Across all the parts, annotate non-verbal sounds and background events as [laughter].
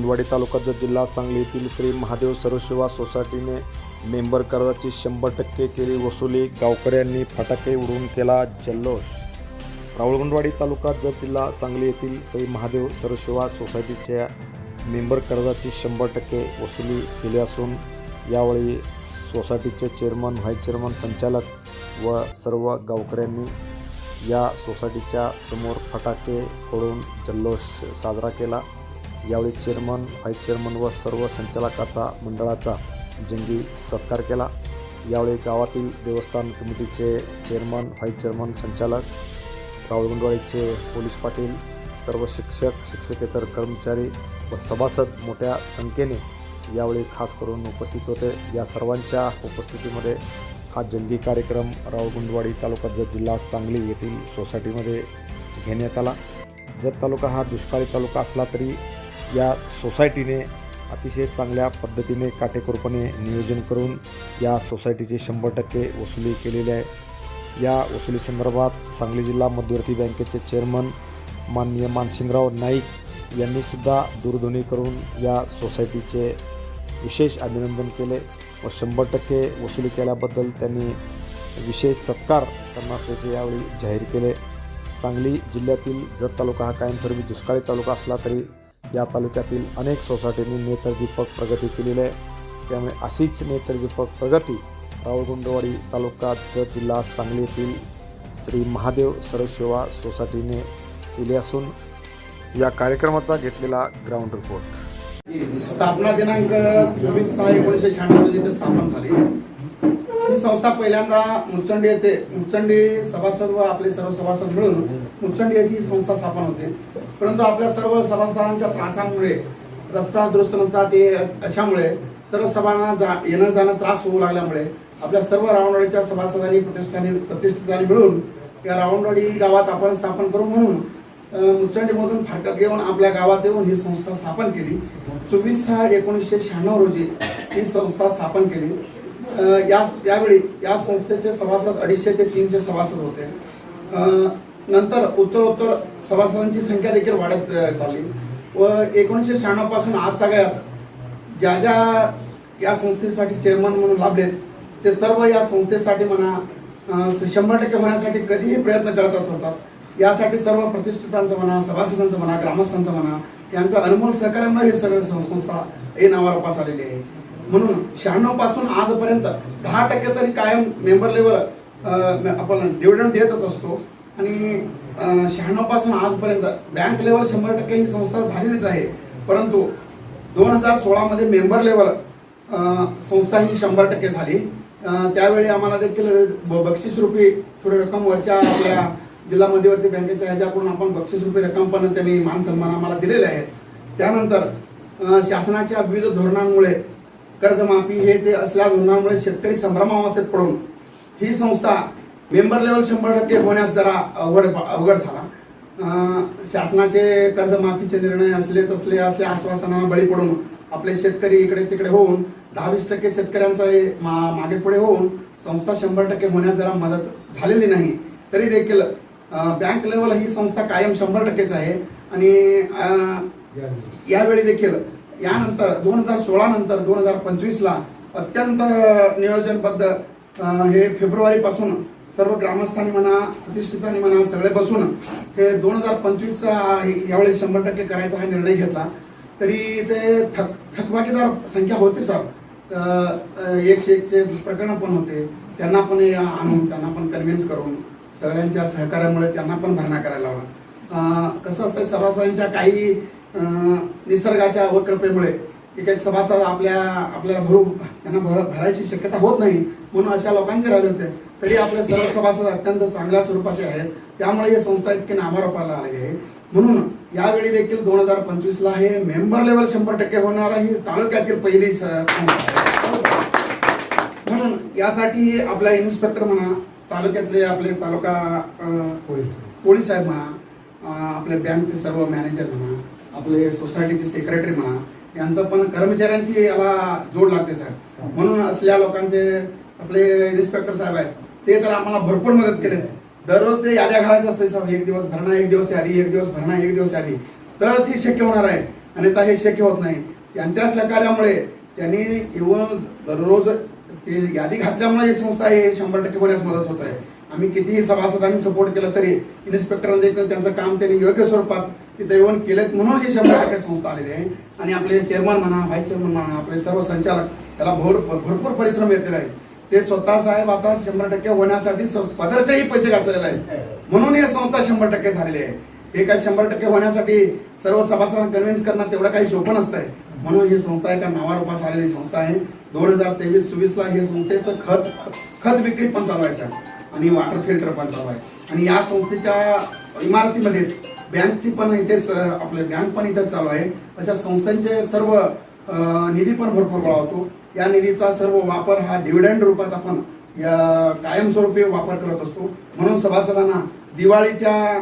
राहुळगुंडवाडी तालुका जत जिल्हा सांगली येथील श्री महादेव सर्वसेवा सोसायटीने मेंबर कर्जाची शंभर टक्के केली वसुली. गावकऱ्यांनी फटाके उडवून केला जल्लोष. रावळगुंडवाडी तालुका जत जिल्हा सांगली येथील श्री महादेव सर्वसेवा सोसायटीच्या मेंबर कर्जाची शंभर टक्के वसुली केली असून यावेळी सोसायटीचे चेअरमन व्हाईस चेअरमन संचालक व सर्व गावकऱ्यांनी या सोसायटीच्या समोर फटाके फोडून जल्लोष साजरा केला. यावेळी चेअरमन व्हाईस चेअरमन व सर्व संचालकाचा मंडळाचा जंगी सत्कार केला. यावेळी गावातील देवस्थान कमिटीचे चेअरमन व्हाईस चेअरमन संचालक रावळगुंडवाडीचे पोलीस पाटील सर्व शिक्षक शिक्षकेतर कर्मचारी व सभासद मोठ्या संख्येने यावेळी खास करून उपस्थित होते. या सर्वांच्या उपस्थितीमध्ये हा जंगी कार्यक्रम रावळगुंडवाडी तालुका जत जिल्हा सांगली येथील सोसायटीमध्ये घेण्यात आला. जत तालुका हा दुष्काळी तालुका असला तरी या सोसायटीने अतिशय चांगल्या पद्धतीने काटेकोरपणे नियोजन करून या सोसायटीची शंभर टक्के वसुली केलेली आहे. या वसुलीसंदर्भात सांगली जिल्हा मध्यवर्ती बँकेचे चेअरमन माननीय मानसिंगराव नाईक यांनीसुद्धा दूरध्वनी करून या सोसायटीचे विशेष अभिनंदन केले व शंभर टक्के वसुली केल्याबद्दल त्यांनी विशेष सत्कार करणार असल्याचे यावेळी जाहीर केले. सांगली जिल्ह्यातील जत तालुका हा कायमस्वरूपी दुष्काळी तालुका असला तरी या तालुक्यातील अनेक सोसायटींनी नेत्रदीपक प्रगती केलेली आहे. त्यामुळे अशीच नेत्रदीपक प्रगती रावळगुंडवाडी तालुका जत जिल्हा सांगली येथील श्री महादेव सर्वसेवा सोसायटीने केली असून या कार्यक्रमाचा घेतलेला ग्राउंड रिपोर्ट स्थापना दिनांक चोवीस सहा एकोणीसशे शहाण्णव रोजी इथे स्थापन झाली. ही संस्था पहिल्यांदा मुचंडी येथे मुचंडी सभासद व आपले सर्व सभासद मिळून मुचंडी येथे ही संस्था स्थापन होते. परंतु आपल्या सर्व सभासदांच्या त्रासामुळे रस्ता दुरुस्त नव्हता ते अशामुळे सर्व सभांना जा येणं जाणं त्रास होऊ लागल्यामुळे आपल्या सर्व रावणवाडीच्या सभासदांनी प्रतिष्ठानी प्रतिष्ठितांनी मिळून या रावणवाडी गावात आपण स्थापन करू म्हणून मुचंडीमधून फाटक घेऊन आपल्या गावात येऊन ही संस्था स्थापन केली. चोवीस सहा एकोणीसशे शहाण्णव रोजी ही संस्था स्थापन केली. या यावेळी या संस्थेचे सभासद अडीचशे ते तीनशे सभासद होते. नंतर उत्तरोत्तर सभासदांची संख्या देखील वाढत चालली. व एकोणीसशे शहाण्णवपासून आज तागायत ज्या ज्या या संस्थेसाठी चेअरमन म्हणून लाभलेत ते सर्व या संस्थेसाठी म्हणा शंभर टक्के होण्यासाठी कधीही प्रयत्न करत असतात. यासाठी सर्व प्रतिष्ठितांचं म्हणा सभासदांचं म्हणा ग्रामस्थांचं म्हणा यांचं अनमोल सहकार्यामुळे हे सगळं संस्था हे नावारोपास आलेली आहे. म्हणून शहाण्णवपासून आजपर्यंत दहा टक्के तरी कायम मेंबर लेवल आपण डिव्हिडंड देतच असतो. आणि शहाण्णवपासून आजपर्यंत बँक लेवल शंभर टक्के ही संस्था झालेलीच आहे. परंतु दोन हजार सोळामध्ये मेंबर लेवल संस्था ही शंभर टक्के झाली. त्यावेळी आम्हाला देखील ब- बक्षीस रुपी थोडी रक्कम वरच्या आपल्या जिल्हा मध्यवर्ती बँकेच्या ह्याच्याकडून आपण बक्षीस रुपी रक्कम पण त्यांनी मान सन्मान आम्हाला दिलेले आहेत त्यानंतर शासनाच्या विविध धोरणांमुळे कर्जमाफी हे ते असल्या धोरणांमुळे शेतकरी संभ्रमावस्थेत पडून ही संस्था मेंबर लेवल शंभर टक्के होण्यास जरा अवघड अवघड झाला. शासनाचे कर्जमाफीचे निर्णय असले तसले असल्या आश्वासनांना बळी पडून आपले शेतकरी इकडे तिकडे होऊन दहा वीस टक्के शेतकऱ्यांचा मा- मागे पुढे होऊन संस्था शंभर टक्के होण्यास जरा मदत झालेली नाही तरी देखील बँक लेवल ही संस्था कायम शंभर टक्केच आहे. आणि यावेळी देखील यानंतर दोन हजार सोळा नंतर दोन हजार पंचवीसला अत्यंत नियोजनबद्ध हे फेब्रुवारीपासून सर्व ग्रामस्थांनी म्हणा प्रतिष्ठितांनी म्हणा सगळे बसून हे दोन हजार पंचवीसचा यावेळी शंभर टक्के करायचा हा निर्णय घेतला. तरी ते थक थकबाकीदार संख्या होते सर एकशे एकचे प्रकरण पण होते. त्यांना पण आणून त्यांना पण कन्व्हिन्स करून सगळ्यांच्या सहकार्यामुळे त्यांना पण भरणा करायला लावला. कसं असतं सभासदांच्या काही निसर्गाच्या वक्रपेमुळे एक एक सभासद आपल्या आपल्याला भरू त्यांना भर भरायची शक्यता होत नाही म्हणून अशा लोकांचे राहिले होते. तरी आपले सर्व सभासद अत्यंत चांगल्या स्वरूपाचे आहेत. त्यामुळे ही संस्था इतकी नामारोपाला आलेली आहे. म्हणून यावेळी देखील दोन हजार पंचवीसला हे मेंबर लेवल शंभर टक्के होणार ही तालुक्यातील पहिली. म्हणून यासाठी आपला इन्स्पेक्टर म्हणा तालुक्यातले आपले तालुका पोलीस. साहेब म्हणा अं, आपले बँकचे सर्व मॅनेजर म्हणा आपले सोसायटीचे सेक्रेटरी म्हणा यांचं पण कर्मचाऱ्यांची याला जोड लागते साहेब. म्हणून असल्या लोकांचे आपले इन्स्पेक्टर साहेब आहेत ते तर आम्हाला भरपूर मदत केले. दररोज ते याद्या घालायचं असते साहेब. एक दिवस भरणा एक दिवस यादी एक दिवस भरणा एक दिवस यादी. तरच हे शक्य होणार आहे अन्यथा हे शक्य होत नाही. यांच्या सहकार्यामुळे त्यांनी येऊन दररोज ते यादी घातल्यामुळे ही संस्था हे शंभर टक्के होण्यास मदत होत आहे. आम्ही कितीही सभासदांनी सपोर्ट केलं तरी इन्स्पेक्टरांनी देखील त्यांचं काम त्यांनी योग्य स्वरूपात तिथे येऊन केलेत म्हणून ही शंभर टक्के संस्था आलेली आहे. आणि आपले चेअरमन म्हणा व्हाईस चेअरमन म्हणा आपले सर्व संचालक त्याला भोर भरपूर परिश्रम येतील आहेत. ते स्वतः साहेब आता शंभर टक्के होण्यासाठी पदरचेही पैसे घातलेले आहेत. म्हणून ही संस्था शंभर टक्के झालेली आहे. हे काय शंभर टक्के होण्यासाठी सर्व सभासदांना कन्व्हिन्स करणं तेवढं काही सोपं नसतंय. म्हणून ही संस्था एका नावारूपास आलेली संस्था आहे. दोन हजार तेवीस चोवीस ला ही संस्थेचं खत खत विक्री पण चालू आहे सर आणि वॉटर फिल्टर पण चालू आहे. आणि या संस्थेच्या इमारतीमध्येच बँकची पण इथेच आपले बँक पण इथेच चालू आहे. अशा संस्थांचे सर्व निधी पण भरपूर गोळा होतो. या निधीचा सर्व वापर हा डिव्हिडंड रूपात आपण या कायमस्वरूपी वापर करत असतो. म्हणून सभासदांना दिवाळीच्या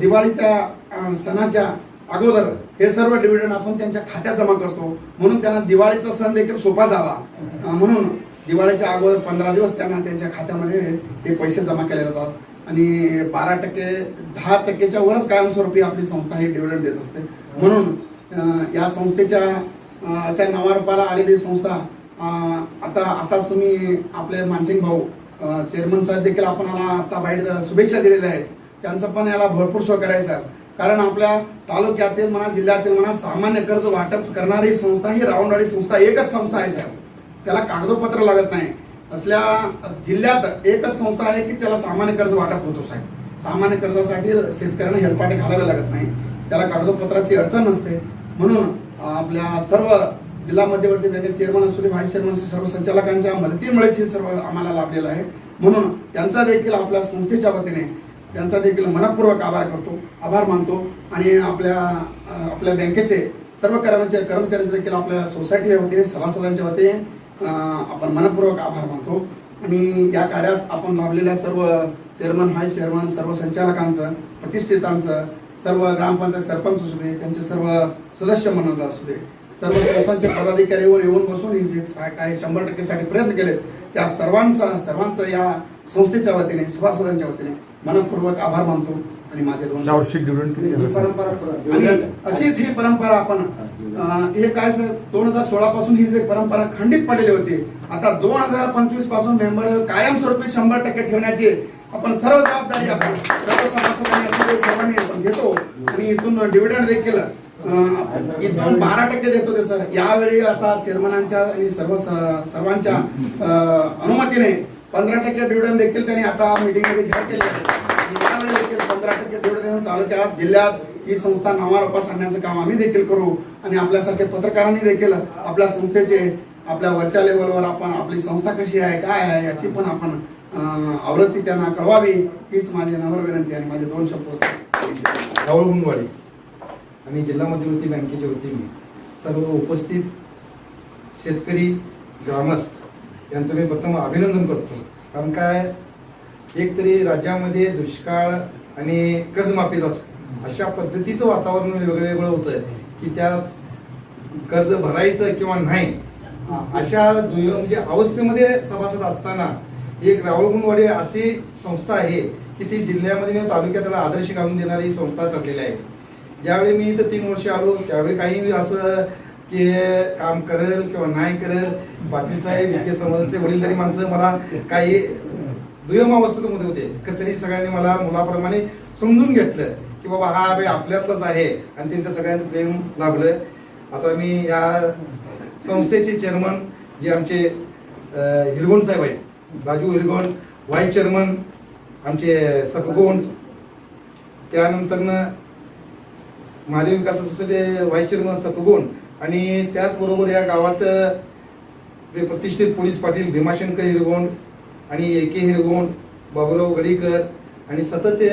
दिवाळीच्या सणाच्या अगोदर हे सर्व डिव्हिडंड आपण त्यांच्या खात्यात जमा करतो. म्हणून त्यांना दिवाळीचा सण देखील सोपा जावा. म्हणून दिवाळीच्या अगोदर पंधरा दिवस त्यांना त्यांच्या खात्यामध्ये हे पैसे जमा केले जातात. आणि बारा टक्के दहा टक्केच्या वरच कायमस्वरूपी आपली संस्था हे डिव्हिडंड देत असते. म्हणून या संस्थेच्या अशा नावारूपाला आलेली संस्था आता आताच तुम्ही आपले मानसिंग भाऊ चेअरमन साहेब देखील आपण आता बाईट शुभेच्छा दिलेल्या आहेत. त्यांचं पण याला भरपूर सहकार्य करायचा साहेब. कारण आपल्या तालुक्यातील म्हणा जिल्ह्यातील म्हणा सामान्य कर्ज वाटप करणारी संस्था ही रावणवाडी संस्था एकच संस्था आहे साहेब. त्याला कागदोपत्र लागत नाही. असल्या जिल्ह्यात एकच संस्था आहे की त्याला सामान्य कर्ज वाटप होतो साहेब. सामान्य कर्जासाठी शेतकऱ्यांना हेलपाटे घालावे लागत नाही. त्याला कागदपत्राची अडचण नसते. म्हणून आपल्या सर्व जिल्हा मध्यवर्ती बँकेचे चेअरमन असू दे व्हाईस चेअरमन असू सर्व संचालकांच्या मदतीमुळेच हे सर्व आम्हाला लाभलेलं आहे. म्हणून त्यांचा देखील आपल्या संस्थेच्या वतीने त्यांचा देखील मनपूर्वक आभार करतो आभार मानतो. आणि आपल्या आपल्या बँकेचे सर्व कर्मचारी कर्मचाऱ्यांचे देखील आपल्या सोसायटीच्या वतीने सभासदांच्या वतीने आपण मनपूर्वक आभार मानतो. आणि या कार्यात आपण लाभलेल्या सर्व चेअरमन व्हाईस चेअरमन सर्व संचालकांचं प्रतिष्ठितांचं सर्व ग्रामपंचायत सरपंच असू दे त्यांचे सर्व सदस्य मंडळ असू दे सर्व संस्थांचे पदाधिकारी येऊन येऊन बसून हे जे काय काही शंभर टक्केसाठी प्रयत्न केलेत त्या सर्वांचा सर्वांचं या संस्थेच्या वतीने सभासदांच्या वतीने मनपूर्वक आभार मानतो. आणि माझे दोन यावर्षी डिव्हिडंड किती झालं, सर? आणि अशीच ही परंपरा आपण अं, हे काय सर दोन हजार सोळा पासून ही जी परंपरा खंडित पडलेली होती आता दोन हजार पंचवीसपासून मेंबर कायमस्वरूपी शंभर टक्के ठेवण्याची आपण सर्व जबाबदारी आपण सर्व सभासदांनी असू दे, सर्वांनी आपण घेतो आणि इथून डिव्हिडंड देखील अं, इथून बारा टक्के देतो ते सर. यावेळी आता चेअरमनांच्या आणि सर्व स- सर्वांच्या अं, अनुमतीने पंधरा टक्के डिव्हिडंड देखील त्यांनी आता मीटिंगमध्ये जाहीर केले. आहे यावेळी देखील पंधरा टक्के डिव्हिडंड देऊन तालुक्यात जिल्ह्यात ही संस्था नावारोपास आणण्याचं काम आम्ही देखील करू. आणि आपल्यासारखे पत्रकारांनी देखील आपल्या संस्थेचे आपल्या वरच्या लेवलवर आपण आपली संस्था कशी आहे काय आहे याची पण आपण आवृत्ती त्यांना कळवावी हीच माझी नम्र विनंती आणि माझे दोन शब्द राहुल गुंगवाडे आणि जिल्हा मध्यवर्ती बँकेच्या वतीने सर्व उपस्थित शेतकरी ग्रामस्थ यांचं मी प्रथम अभिनंदन करतो. कारण काय एक तरी राज्यामध्ये दुष्काळ आणि कर्जमाफीचा अशा पद्धतीचं वातावरण वेगळं वेगळं होतं की त्या कर्ज भरायचं किंवा नाही अशा दुय्यम म्हणजे अवस्थेमध्ये सभासद असताना एक रावळगुंडवाडी अशी संस्था आहे की ती जिल्ह्यामध्ये किंवा तालुक्यात आदर्श घालून देणारी ही संस्था ठरलेली आहे. ज्यावेळी मी इथं तीन वर्ष आलो त्यावेळी काही असं की काम करेल किंवा नाही करेल पाटील साहेब विखे समजते वडीलधारी माणसं मला काही दुय्यम अवस्थेमध्ये होते. का तरी सगळ्यांनी मला मुलाप्रमाणे समजून घेतलं की बाबा हा बाई आपल्यातलाच आहे आणि त्यांचं सगळ्यांचं प्रेम लाभलं आता मी या संस्थेचे चेअरमन जे आमचे हिरगोंड साहेब आहेत राजू हिरगोंड व्हाईस चेअरमन आमचे सपगोंड त्यानंतरनं महादेव विकास सोसायटी व्हाईस चेअरमन सपगोंड आणि त्याचबरोबर या गावात ते प्रतिष्ठित पोलीस पाटील भीमाशंकर हिरगोंड आणि ए के हिरगोंड बाबुराव गडीकर आणि सतत ते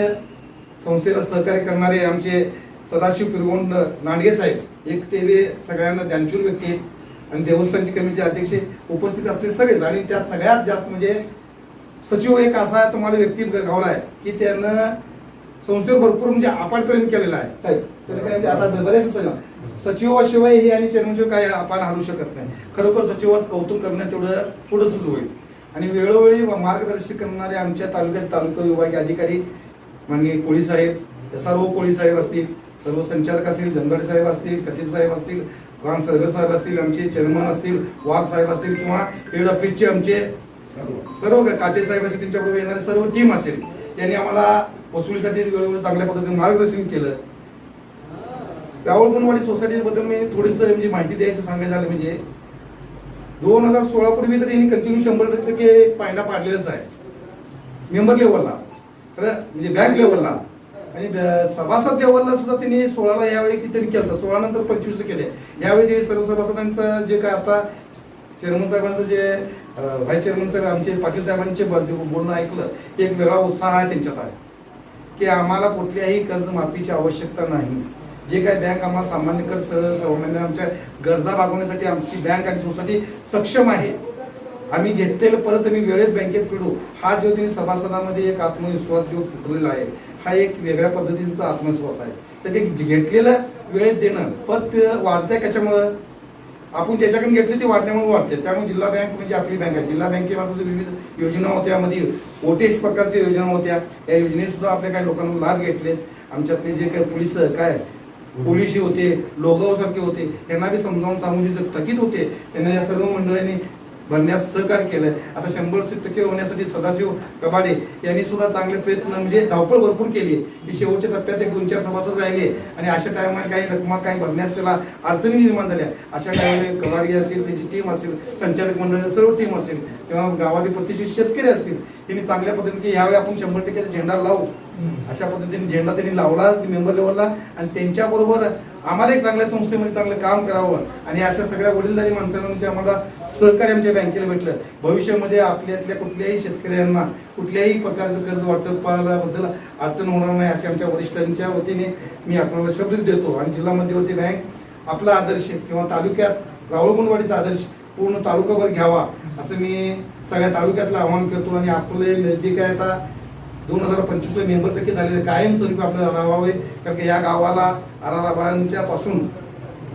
संस्थेला सहकार्य करणारे आमचे सदाशिव पिरगोंड नांडगे साहेब एक ते सगळ्यांना ज्ञानशूर व्यक्ती आहेत. आणि देवस्थानची कमिटीचे अध्यक्ष उपस्थित असतील सगळेच. आणि त्यात सगळ्यात जास्त म्हणजे सचिव एक असा तुम्हाला व्यक्ती गावला आहे की त्यानं संस्थेवर भरपूर म्हणजे अपाट प्रेम केलेला आहे. साहेब तर काय म्हणजे आता बरेच असं सचिवाशिवाय हे आणि चेअरमनशिवाय काय आपण हरवू शकत नाही. खरोखर सचिवाच कौतुक करणं तेवढं पुढंच होईल. आणि वेळोवेळी मार्गदर्शन करणारे आमच्या तालुक्यात तालुका विभागीय अधिकारी माननीय पोलीस साहेब सर्व पोलीस साहेब असतील सर्व संचालक असतील जमदाडे साहेब असतील कथित साहेब असतील राम सरगर साहेब असतील आमचे चेअरमन असतील वाघ साहेब असतील किंवा हेड ऑफिसचे आमचे सर्व काटे साहेब असतील त्यांच्याबरोबर येणारे सर्व टीम असेल त्यांनी आम्हाला वसुलीसाठी वेळोवेळी चांगल्या पद्धतीने मार्गदर्शन केलं. राहुल गुणवाडी सोसायटीबद्दल मी थोडीसं म्हणजे माहिती द्यायचं सांगायचं झालं म्हणजे दोन हजार सोळा पूर्वी तर त्यांनी कंटिन्यू शंभर टक्के पायंडा पाडलेलाच आहे. मेंबर लेवलला म्हणजे बँक लेवलला आणि सभासद लेवलला सुद्धा त्यांनी सोळाला यावेळी किती त्यांनी केलं सोळा नंतर पंचवीस केले. यावेळी त्यांनी सर्व सभासदांचं जे काय आता चेअरमन साहेबांचं जे व्हाईस चेअरमन साहेब आमचे पाटील साहेबांचे बोलणं ऐकलं एक वेगळा उत्साह आहे त्यांच्यात आहे. की आम्हाला कुठल्याही कर्जमाफीची आवश्यकता नाही. जे काय बँक आम्हाला सामान्य कर आमच्या गरजा भागवण्यासाठी आमची बँक आणि सोसायटी सक्षम आहे. आम्ही घेतलेलं परत आम्ही वेळेत बँकेत फिरू. हा जो तुम्ही सभासदामध्ये एक आत्मविश्वास जो फुटलेला आहे हा एक वेगळ्या पद्धतीचा आत्मविश्वास आहे. तर ते घेतलेलं वेळेत देणं पत वाढतंय कशामुळं? आपण त्याच्याकडून घेतले ते वाढण्यामुळे वाढते त्यामुळे जिल्हा बँक म्हणजे आपली बँक आहे. जिल्हा बँकेमार्फत विविध योजना होत्या मध्ये ओटीएस प्रकारच्या योजना होत्या. या योजनेत सुद्धा आपल्या काही लोकांना लाभ घेतलेत. आमच्यातले जे काही पोलीस काय पोलिसी होते लोगावसारखे होते यांना बी समजावून सांगून जे थकीत होते त्यांना या सर्व मंडळांनी भरण्यास सहकार्य केलंय. आता शंभर टक्के होण्यासाठी सदाशिव कबाडे यांनी सुद्धा चांगले प्रयत्न म्हणजे धावपळ भरपूर केली की शेवटच्या टप्प्यात एक दोन चार सभासद राहिले. आणि अशा टायमाला काही रकमा काही भरण्यास त्याला अडचणी निर्माण झाल्या. अशा टायमाला कबाडी असेल त्यांची टीम असेल संचालक मंडळाची सर्व टीम असेल किंवा गावातील प्रतिष्ठित शेतकरी असतील त्यांनी चांगल्या पद्धतीने की यावेळी आपण शंभर टक्क्याचा झेंडा लावू. अशा पद्धतीने झेंडा त्यांनी लावला मेंबर लेवलला आणि त्यांच्याबरोबर आम्हाला एक चांगल्या संस्थेमध्ये चांगलं काम करावं आणि अशा सगळ्या वडीलधारी माणसांना आम्हाला सहकार्य आमच्या बँकेला भेटलं. भविष्यामध्ये आपल्यातल्या कुठल्याही शेतकऱ्यांना कुठल्याही प्रकारचं कर्ज वाटपाबद्दल अडचण होणार नाही अशा आमच्या वरिष्ठांच्या वतीने मी आपल्याला शब्द देतो आणि जिल्हा मध्यवर्ती बँक आपला आदर्श किंवा तालुक्यात रावळगुंडवाडीचा आदर्श पूर्ण तालुकाभर घ्यावा असं मी सगळ्या तालुक्यातलं आवाहन करतो आणि आपले जे काय आता दोन हजार पंचवीसला मेंबर टक्के झालेले कायमस्वरूपी आपल्याला राहावे कारण की या गावाला आराराबांच्या पासून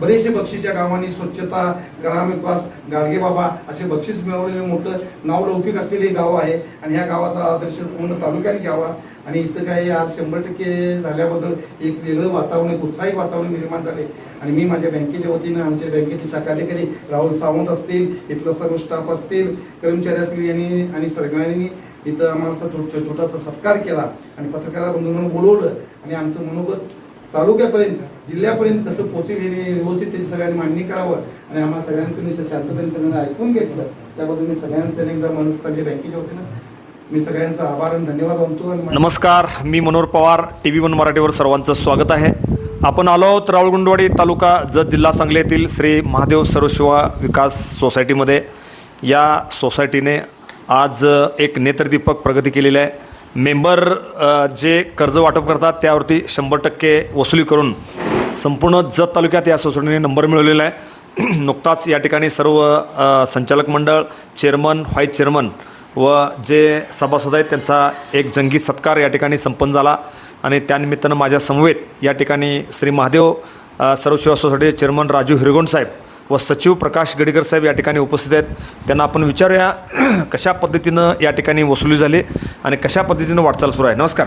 बरेचसे बक्षीस या गावांनी स्वच्छता ग्रामविकास गाडगेबाबा असे बक्षीस मिळवलेले मोठं नावलौकिक असलेले गाव आहे. आणि ह्या गावाचा आदर्श पूर्ण तालुक्याने घ्यावा. आणि इथं काही आज शंभर टक्के झाल्याबद्दल एक वेगळं वातावरण एक उत्साही वातावरण निर्माण झाले. आणि मी माझ्या बँकेच्या वतीनं आमच्या बँकेतील शाखा अधिकारी राहुल सावंत असतील इथलं सर्व स्टाफ असतील कर्मचारी असतील यांनी आणि सगळ्यांनी इथं आम्हाला थो- छोटासा सत्कार केला आणि पत्रकाराला म्हणून बोलवलं आणि आमचं मनोगत तालुक्यापर्यंत जिल्ह्यापर्यंत कसं पोचेल हे व्यवस्थित त्याची सगळ्यांनी मांडणी करावं आणि आम्हाला सगळ्यांनी तुम्ही शांततेने सगळ्यांना ऐकून घेतलं. त्याबद्दल मी सगळ्यांचं एकदा मनस्तांच्या बँकेच्या वतीनं मी सगळ्यांचा आभार आणि धन्यवाद म्हणतो नमस्कार मी Manohar Pawar T V one मराठीवर सर्वांचं स्वागत आहे. आपण आलो आहोत रावळगुंडवाडी तालुका जत जिल्हा सांगली येथील श्री महादेव सर्वशिवा विकास सोसायटीमध्ये. या सोसायटीने आज एक नेत्रदीपक प्रगती केलेली आहे. मेंबर जे कर्ज वाटप करतात त्यावरती शंभर टक्के वसुली करून संपूर्ण जत तालुक्यात या सोसायटीने नंबर मिळवलेला आहे. [clears throat] नुकताच या ठिकाणी सर्व संचालक मंडळ चेअरमन व्हाईस चेअरमन व जे सभासद आहेत त्यांचा एक जंगी सत्कार या ठिकाणी संपन्न झाला. आणि त्यानिमित्तानं माझ्या समवेत या ठिकाणी श्री महादेव सर्व सेवा सोसायटीचे चेअरमन राजू हिरगोंड साहेब व सचिव प्रकाश गडीकर साहेब या ठिकाणी उपस्थित आहेत. त्यांना आपण विचारूया [clears throat] कशा पद्धतीनं या ठिकाणी वसुली झाली आणि कशा पद्धतीनं वाटचाल सुरू आहे? नमस्कार.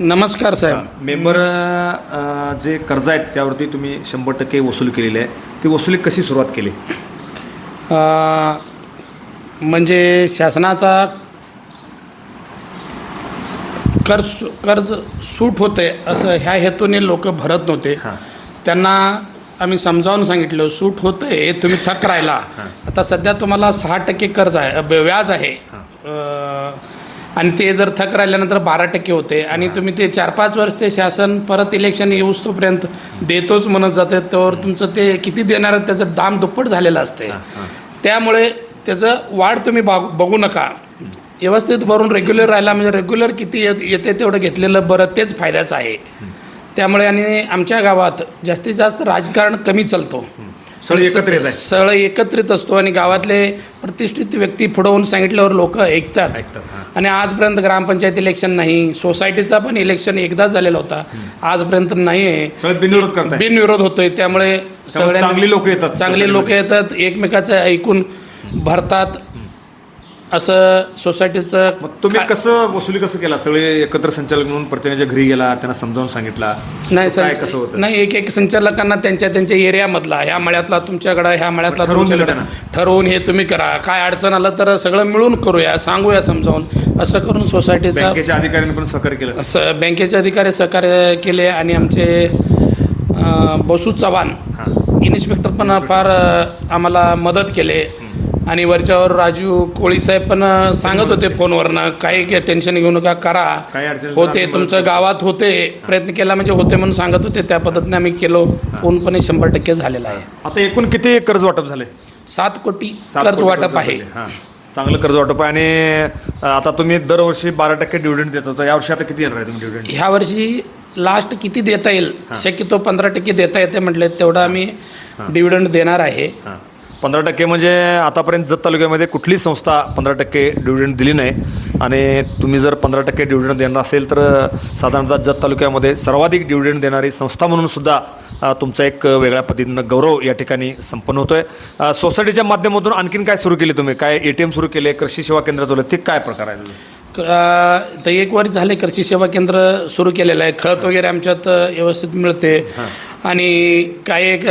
नमस्कार साहेब. मेंबर जे कर्ज आहेत त्यावरती तुम्ही शंभर टक्के वसूल केलेली आहे. ती वसुली कशी सुरुवात केली? म्हणजे शासनाचा कर्ज कर्ज सूट होते असं ह्या हेतूने लोक भरत नव्हते. त्यांना आम्ही समजावून सांगितलं सूट होतंय तुम्ही थक राहिला. [laughs] आता सध्या तुम्हाला सहा टक्के कर्ज आहे व्याज आहे. आणि ते जर थक राहिल्यानंतर बारा टक्के होते आणि तुम्ही ते चार पाच वर्ष ते शासन परत इलेक्शन येऊस तोपर्यंत देतोच म्हणत जाते तर तुमचं ते किती देणार आहे त्याचं दाम दुप्पट झालेलं असते. त्यामुळे त्याचं वाढ तुम्ही बघू नका. व्यवस्थित भरून रेग्युलर राहिला म्हणजे रेग्युलर किती येते तेवढं घेतलेलं बरं तेच फायद्याचं आहे. त्यामुळे आणि आमच्या गावात जास्तीत जास्त राजकारण कमी चालतो. सगळे एकत्रित आहे. सगळं एकत्रित असतो आणि गावातले प्रतिष्ठित व्यक्ती पुढवून सांगितल्यावर लोक ऐकतात. ऐकतात. आणि आजपर्यंत ग्रामपंचायत इलेक्शन नाही सोसायटीचा पण इलेक्शन एकदाच झालेला होता. आजपर्यंत नाही आहे बिनविरोध बिनविरोध होतोय. त्यामुळे चांगली लोकं येतात चांगली लोक येतात एकमेकाचं ऐकून भरतात. असं सोसायटीचं मग तुम्ही का- कसं वसुली कसं केला? सगळे एकत्र संचालक म्हणून प्रत्येकाच्या घरी गेला त्यांना समजावून सांगितला. नाही काय संच- कसं होतं? नाही एक एक संचालकांना त्यांच्या त्यांच्या एरियामधला ह्या मळ्यातला तुमच्याकडं ह्या मळ्यातला ठरवून दिलं तुमच्याकडं. ठरवून हे तुम्ही करा. काय अडचण आलं तर सगळं मिळून करूया सांगूया समजावून. असं करून सोसायटीचा बँकेच्या अधिकाऱ्यांनी पण सहकार्य केलं. असं बँकेचे अधिकारी सहकार्य केले आणि आमचे अं, बसू चव्हाण इन्स्पेक्टर पण फार अं, आम्हाला मदत केले. आणि वरच्यावर राजू कोळी साहेब पण सांगत होते फोनवरनं काही टेन्शन घेऊ नका करा. काही अडचण झाली होते तुमचं गावात होते प्रयत्न केला म्हणजे होते म्हणून सांगत होते त्या पद्धतीने आम्ही केलो. पूर्णपणे शंभर टक्के झालेला आहे. आता एकूण किती कर्ज वाटप झाले? सात कोटी सात कर्ज कोटी वाटप आहे. झाले. हां. चांगलं कर्ज वाटप आहे आणि आता तुम्ही दरवर्षी बारा टक्के डिव्हिडंड देत होता. यावर्षी आता किती येणार आहे तुम्ही डिव्हिडंड ह्या वर्षी लास्ट किती देता येईल? शक्यतो पंधरा टक्के देता येते म्हटले तेवढं आम्ही डिव्हिडंड देणार आहे. हां. पंधरा टक्के म्हणजे आतापर्यंत जत तालुक्यामध्ये कुठलीच संस्था पंधरा टक्के डिव्हिडंड दिली नाही. आणि तुम्ही जर पंधरा टक्के डिव्हिडंड देणार असेल तर साधारणतः जत तालुक्यामध्ये सर्वाधिक डिव्हिडंड देणारी संस्था म्हणून सुद्धा तुमचा एक वेगळ्या पद्धतीनं गौरव या ठिकाणी संपन्न होतोय. अ, सोसायटीच्या माध्यमातून आणखीन काय सुरू केले तुम्ही? काय ए टी एम सुरू केले? कृषी सेवा केंद्र चालू ते काय प्रकार आहे तर एक वर्ष झाले कृषी सेवा केंद्र सुरू केलेलं आहे. खत वगैरे आमच्यात व्यवस्थित मिळते. आणि काही एक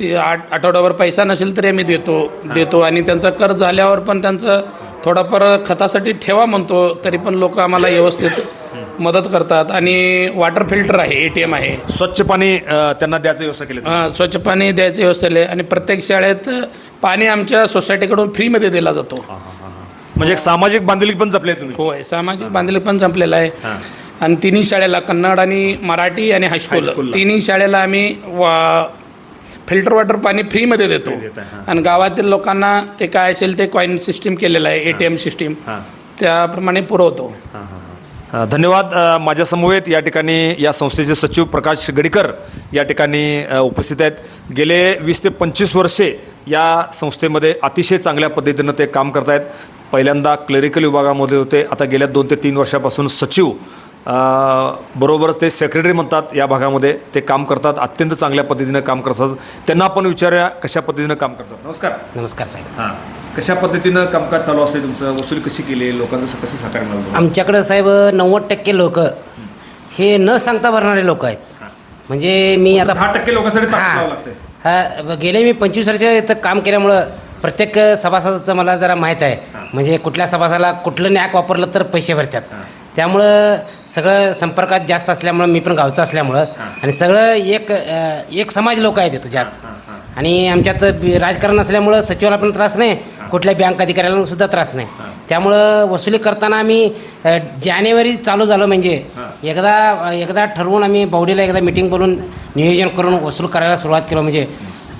ते आठ आठवड्यावर पैसा नसेल तरी आम्ही देतो देतो. आणि त्यांचं कर्ज झाल्यावर पण त्यांचं थोडाफार खतासाठी ठेवा म्हणतो तरी पण लोक आम्हाला व्यवस्थित मदत करतात. आणि वॉटर फिल्टर आहे ए टी एम आहे. स्वच्छ पाणी अ, त्यांना द्यायचं व्यवस्था केली तुम्ही? अ, स्वच्छ पाणी द्यायची व्यवस्था आहे आणि प्रत्येक शाळेत पाणी आमच्या सोसायटीकडून फ्रीमध्ये दिला जातो. म्हणजे एक सामाजिक बांधिलकी पण जपले तुम्ही? होय सामाजिक बांधले पण संपलेलं आहे. आणि तिन्ही शाळेला कन्नड आणि मराठी आणि हायस्कूल. तिन्ही शाळेला आम्ही वा फिल्टर वॉटर पाणी फ्रीमध्ये देतो. आणि गावातील लोकांना ते काय असेल ते कॉईन सिस्टीम केलेलं आहे ए टी एम सिस्टीम त्याप्रमाणे पुरवतो. धन्यवाद माझ्या समवेत या ठिकाणी या संस्थेचे सचिव प्रकाश गडीकर या ठिकाणी उपस्थित आहेत. गेले वीस ते पंचवीस वर्षे या संस्थेमध्ये अतिशय चांगल्या पद्धतीनं ते काम करत आहेत पहिल्यांदा क्लरिकल विभागामध्ये होते. आता गेल्या दोन ते तीन वर्षापासून सचिव बरोबरच ते सेक्रेटरी म्हणतात या भागामध्ये. ते काम करतात अत्यंत चांगल्या पद्धतीनं काम करतात. त्यांना आपण विचारूया कशा पद्धतीनं काम करतात. नमस्कार. नमस्कार साहेब. हां. कशा पद्धतीनं कामकाज चालू असते तुमचं? वसुली कशी केली? लोकांचं कसं सहकार्य मिळालं? आमच्याकडं साहेब नव्वद टक्के लोक हे. न सांगता भरणारे लोक आहेत. म्हणजे मी आता दहा टक्के लोकांसाठी ताकद हां. लावावं लागते हा गेले मी पंचवीस वर्ष इथं काम केल्यामुळं प्रत्येक सभासदाचं मला जरा माहीत आहे. म्हणजे कुठल्या सभासदाला कुठलं नॅक वापरलं तर पैसे भरतात. त्यामुळं सगळं संपर्कात जास्त असल्यामुळं मी पण गावचं असल्यामुळं आणि सगळं एक एक समाज लोक आहेत इथं जास्त. आणि आमच्यात राजकारण असल्यामुळं सचिवाला पण त्रास नाही कुठल्या बँक अधिकाऱ्याला सुद्धा त्रास नाही. त्यामुळं वसुली करताना आम्ही जानेवारी चालू झालं म्हणजे एकदा एकदा ठरवून आम्ही बावडीला एकदा मिटिंग बोलून नियोजन करून वसूल करायला सुरुवात केलं. म्हणजे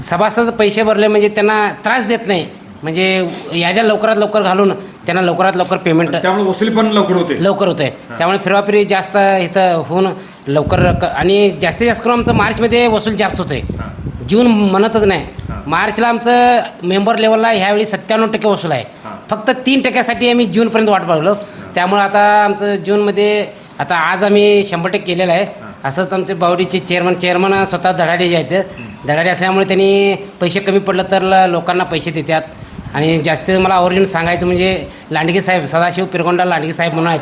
सभासद पैसे भरले म्हणजे त्यांना त्रास देत नाही. म्हणजे याद्या लवकरात लवकर घालून त्यांना लवकरात लवकर पेमेंट त्यामुळे वसुली पण लवकर होते. लवकर होत. आहे त्यामुळे फिरवाफिरी जास्त इथं होऊन लवकर आणि जास्तीत जास्त करून आमचं मार्चमध्ये वसूल जास्त होतं. आहे जून म्हणतच नाही. मार्चला आमचं मेंबर लेवलला ह्यावेळी सत्त्याण्णव टक्के वसूल आहे. फक्त तीन टक्क्यासाठी आम्ही जूनपर्यंत वाट पाहिलो. त्यामुळे आता आमचं जूनमध्ये आता आज आम्ही शंभर टक्के केलेलं आहे. असंच आमचे बावडीचे चेअरमन चेअरमन स्वतः धडाडे जे आहेत धडाडे असल्यामुळे त्यांनी पैसे कमी पडलं तर ल- लोकांना पैसे देतात. आणि जास्त मला आवर्जून सांगायचं म्हणजे लांडगे साहेब सदाशिव पिरगोंडा लांडगे साहेब म्हणून आहेत.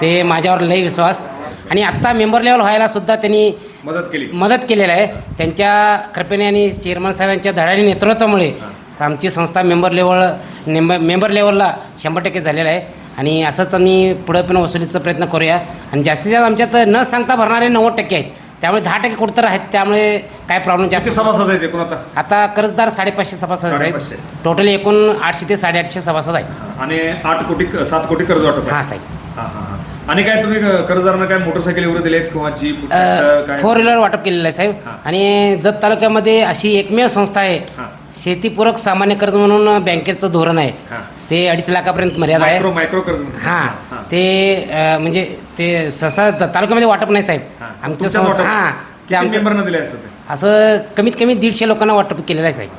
ते माझ्यावर लई विश्वास. आणि आत्ता मेंबर लेवल व्हायला सुद्धा त्यांनी मदत केली. मदत केलेलं आहे. त्यांच्या कृपेने आणि चेअरमन साहेबांच्या धडाडी नेतृत्वामुळे आमची संस्था मेंबर लेवल नेंबर मेंबर लेवलला शंभर टक्के झालेलं आहे. आणि असंच आम्ही पुढे पण वसुलीचा प्रयत्न करूया. आणि जास्तीत जास्त आमच्यात न सांगता भरणारे नव्वद टक्के आहेत. त्यामुळे दहा टक्के कुठं तर आहेत त्यामुळे काय प्रॉब्लेम जास्त किती सभासद आहेत एकूण आता आता कर्जदार साडेपाचशे सभासद साडेपाचशे. आहेत टोटल एकूण आठशे ते साडेआठशे सभासद आहेत आणि आठ कोटी सात कोटी कर्ज वाटप आहे. हां साहेब हां, हां, हां. आणि काय तुम्ही कर्जदारांना काय मोटरसायकल वगैरे दिलेत किंवा जीप ट्रॅक्टर, काय फोर व्हीलर वाटप केलेलं आहे साहेब आणि जत तालुक्यामध्ये अशी एकमेव संस्था आहे हां. शेतीपूरक सामान्य कर्ज म्हणून बँकेचं धोरण आहे हां. ते अडीच लाखापर्यंत मर्यादा आहे मायक्रो मायक्रो कर्ज म्हणतात. हां हां. ते अं, म्हणजे ते सहसा तालुक्यामध्ये वाटप नाही साहेब. आमच्या तुमच्या संस्था हां ते किती आमचं मेंबरना दिले असतं ते? असं कमीत कमी दीडशे लोकांना वाटप केलेलं आहे साहेब.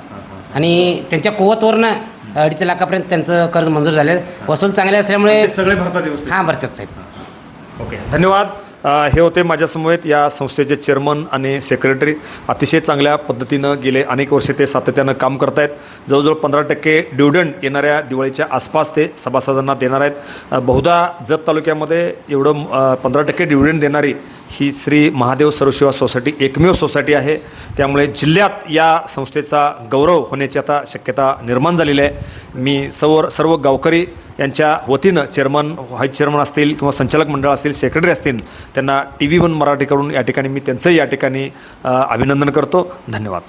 आणि त्यांच्या कुवतवरनं अडीच लाखापर्यंत त्यांचं कर्ज मंजूर झालेलं आहे. वसूल चांगले असल्यामुळे ते सगळे भरतात व्यवस्थित. हां भरतात साहेब. ओके. धन्यवाद. अ, हे होते माझ्यासमवेत या संस्थेचे चेअरमन आणि सेक्रेटरी. अतिशय चांगल्या पद्धतीनं गेले अनेक वर्षे ते सातत्यानं काम करत आहेत जवळजवळ पंधरा टक्के डिव्हिडंड येणाऱ्या दिवाळीच्या आसपास ते सभासदांना देणार आहेत. अ, बहुधा जत तालुक्यामध्ये एवढं पंधरा टक्के डिव्हिडंड देणारी ही श्री महादेव सर्वसेवा सोसायटी एकमेव सोसायटी आहे. त्यामुळे जिल्ह्यात या संस्थेचा गौरव होण्याची आता शक्यता निर्माण झालेली आहे. मी सर्व सर्व गावकरी यांच्या वतीनं चेअरमन व्हाईस चेअरमन असतील किंवा संचालक मंडळ असतील सेक्रेटरी असतील त्यांना टी व्ही वन मराठीकडून या ठिकाणी मी त्यांचंही या ठिकाणी अभिनंदन करतो. धन्यवाद.